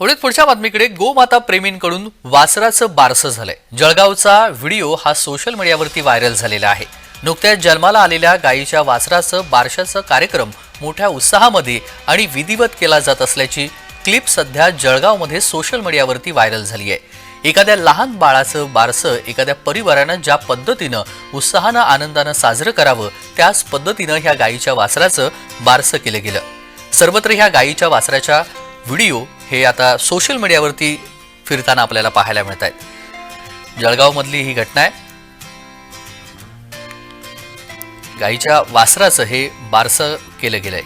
पुढे पुढच्या बातमीकडे गोमाता प्रेमींकडून वासराचं बारसं झालंय. जळगावचा व्हिडिओ हा सोशल मीडियावरती व्हायरल झालेला आहे. नुकत्याच जन्माला आलेल्या गायीच्या वासराचं बारशाचं कार्यक्रम मोठ्या उत्साहामध्ये आणि विधिवत केला जात असल्याची क्लिप सध्या जळगावमध्ये सोशल मीडियावरती व्हायरल झाली आहे. एखाद्या लहान बाळाचं बारसं एखाद्या परिवारानं ज्या पद्धतीनं उत्साहानं आनंदानं साजरं करावं त्याच पद्धतीनं ह्या गायीच्या वासराचं बारसं केलं गेलं. सर्वत्र ह्या गायीच्या वासराच्या व्हिडिओ हे आता सोशल मीडियावरती फिरताना आपल्याला पाहायला मिळत आहेत. जळगावमधली ही घटना आहे. गाईच्या वासराचं हे बारसं केलं गेलंय.